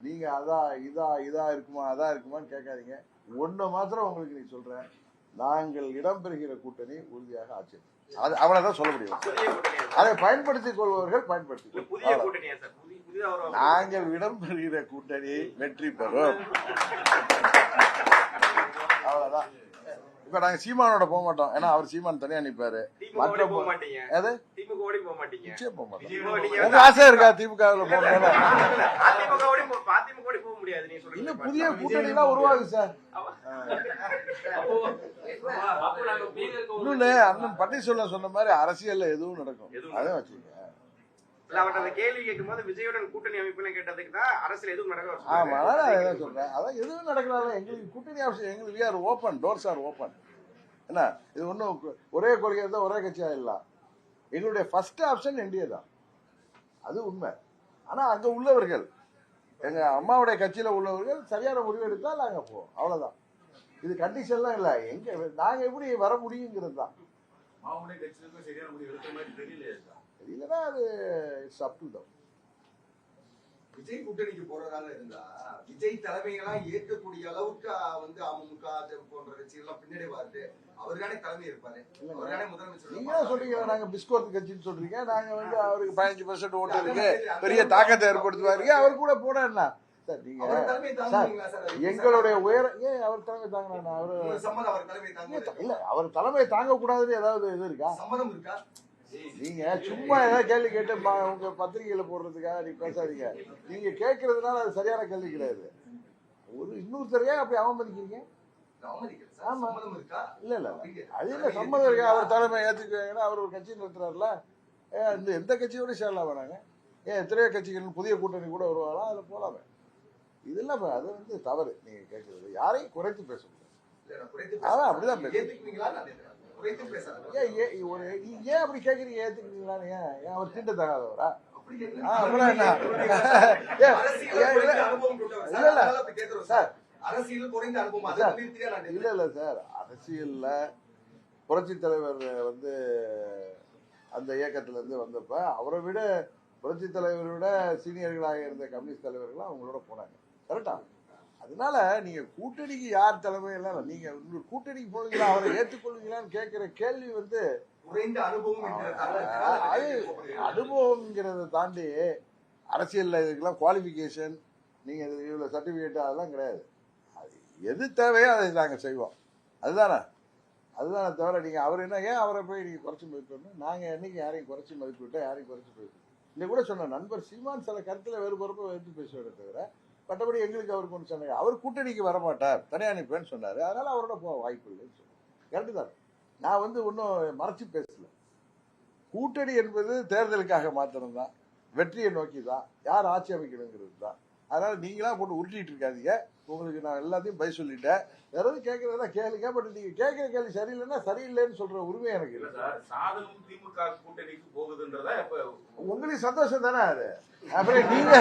நீங்க அதா இதா இதா இருக்குமா அதா இருக்குமான்னு கேட்காதீங்க. ஒண்ணு மாத்திரம் உங்களுக்கு நீ சொல்றேன் நாங்கள் இடம்பெறுகிற கூட்டணி உறுதியாக ஆட்சி அது அவ்வளவுதான் சொல்ல முடியும்? அதை பயன்படுத்திக் கொள்பவர்கள் பயன்படுத்திக் ஒரு நாங்கள் இடம்பெறுகிற கூட்டணி வெற்றி பெறும். அவ்வளவுதான். இப்ப நாங்க சீமானோட போக மாட்டோம். ஏன்னா அவர் சீமான் தனியா நிப்பாரு. திமுக மற்ற போக மாட்டீங்க. எது? திமுக ஓடி போக மாட்டீங்க. நிச்சயம் போக மாட்டோம். உங்க ஆசை இருக்கா திமுக போகணும்னு அதிமுக ஓடி போ- அதிமுக ஓடி போக முடியாது சொல்லுங்க இன்னும் புதிய கூட்டணி எல்லாம் உருவாகுது சார். இன்னொன்னு அண்ணன் பன்னீர்செல்வம் சொன்ன மாதிரி அரசியல்ல எதுவும் நடக்கும். எதுவும் அதை வச்சுக்க இல்ல அவர்ட்ட அந்த கேள்வி கேட்கும்போது விஜயுடன் கூட்டணி அமைப்புன்னு கேட்டதுக்கு தான் அரசியல் எதுவும் நடக்க அவர் ஆமா. அதான் சொல்றேன். அதான் எதுவும் நடக்கலாம் எங்களுக்கு கூட்டணி அவசியம் எங்களுக்கு are open doors are open என்ன? இது ஒன்றும் ஒரே கொள்கை இருந்தால் ஒரே கட்சியா இல்ல எங்களுடைய ஃபர்ஸ்ட் ஆப்ஷன் என்டிஏ தான். அது உண்மை. ஆனா அங்க உள்ளவர்கள் எங்க அம்மாவுடைய கட்சியில உள்ளவர்கள் சரியான முடிவு எடுத்தால் நாங்க போவோம் அவ்வளவுதான். இது கண்டிஷன்லாம் இல்ல. எங்க நாங்க எப்படி வர முடியுங்கிறது தான். இல்லைன்னா அது it's up to them Vijay கூட்டணிக்கு போறதாக இருந்தா விஜய் தலைமையெல்லாம் ஏற்கக்கூடிய அளவுக்கு வந்து அமமுக போன்ற கட்சிகள்லாம் பின்னாடி வருது அவர்தானே தலைமை இருப்பாரு. அவர்தானே முதலமைச்சர் நீங்க சொல்றீங்க நாங்க பிஸ்கோத் கட்சின்னு சொல்றீங்க. நாங்க வந்து அவருக்கு பதினஞ்சு பர்சன்ட் ஓட்டு இருக்கு. பெரிய தாக்கத்தை ஏற்படுத்துவாருங்க அவர் கூட என்ன சார் நீங்க எங்களுடைய உயர ஏன் அவர் தலைமை தாங்கினா அவரு இல்ல அவர் தலைமை தாங்க கூடாதுன்னு ஏதாவது இது இருக்கா? சம்மதம் இருக்கா? நீங்க சும்மா ஏதாவது கேள்வி கேட்டு உங்க பத்திரிகையில போடுறதுக்காக நீ பேசாதீங்க. நீங்க கேட்கறதுனால அது சரியான கேள்வி கிடையாது. ஒரு இன்னொருத்தரையே அப்படி அவமதிக்கிறீங்க? ஆமா. இல்ல இல்ல. அது என்ன சம்மதம் இருக்கு? அவர் தலைமை ஏத்துக்குவாங்கன்னா அவர் ஒரு கட்சி நடத்துறாருல. இந்த எந்த கட்சியோட சேரலாம் வேணாங்க ஏன் எத்தனையோ கட்சிகள் புதிய கூட்டணி கூட வருவாங்களா? அதுல போலாமே. இதெல்லாம் அது வந்து தவறு. நீங்க கேட்கறது யாரையும் குறைத்து பேச முடியாது. இல்ல, அதான் அப்படிதான் பேசுறேன். ஏன் ஒரு ஏன் அப்படி கேக்குறீங்க ஏத்துக்கிறீங்களான்னு ஏன் ஏன் அவர் தீண்ட தகாதவரா? இல்ல. இல்ல. சார் அரசியல்ல புரட்சி தலைவர் வந்து அந்த இயக்கத்துல இருந்து வந்தப்ப அவரை விட புரட்சி தலைவரை விட சீனியர்களாக இருந்த கம்யூனிஸ்ட் தலைவர்கள் அவங்களோட போனாங்க. கரெக்டா? அதனால நீங்க கூட்டணிக்கு யார் தலைமை எல்லாம் இல்ல. நீங்க இன்னொரு கூட்டணிக்கு போவீங்களா அவரை ஏற்றுக்கொள்வீங்களான்னு கேட்கிற கேள்வி வந்து குறைந்த அனுபவம் அது அனுபவம்ங்கிறத தாண்டி அரசியல்ல இதுக்கெல்லாம் குவாலிஃபிகேஷன் நீங்க இவ்வளவு சர்டிபிகேட் அதெல்லாம் கிடையாது. அது எது தேவையோ அதை நாங்க செய்வோம். அதுதானே? அதுதானே தவிர நீங்க அவர் என்ன ஏன் அவரை போய் நீங்க குறைச்சி மதிப்பிடணும் நாங்க என்னைக்கு யாரையும் குறைச்சி மதிப்பிட்டோம் யாரையும் குறைச்சி பேசுவோம் இன்னைக்கு கூட சொன்ன நண்பர் சீமான் சில கருத்துல வேறுபொறுப்பை எடுத்து பேசுவதை தவிர மற்றபடி எங்களுக்கு அவருக்கு ஒன்று சொன்னாங்க. அவர் கூட்டணிக்கு வரமாட்டார். தனியா நிற்பேன்னு சொன்னாரு. அதனால அவரோட போக வாய்ப்பு இல்லைன்னு சொன்னார். கரெக்டு தான். நான் வந்து ஒன்றும் மறைச்சு பேசல. கூட்டணி என்பது தேர்தலுக்காக மாத்திரம் தான். வெற்றியை நோக்கி தான். யார் ஆட்சி அமைக்கணுங்கிறது தான். அதனால நீங்களா போட்டு உருட்டிட்டு இருக்காதீங்க. உங்களுக்கு நான் எல்லாத்தையும் பை சொல்லிட்டேன். வேற எதுவும் கேட்கறதா கேளுங்க. பட் நீங்க கேட்கிற கேள்வி சரியில்லைன்னா சரியில்லைன்னு சொல்ற உரிமை எனக்கு இல்ல சார் சாதகம் திமுக கூட்டணிக்கு போகுதுன்றதா உங்களுக்கு சந்தோஷம் தானே அது? அப்புறம் நீங்க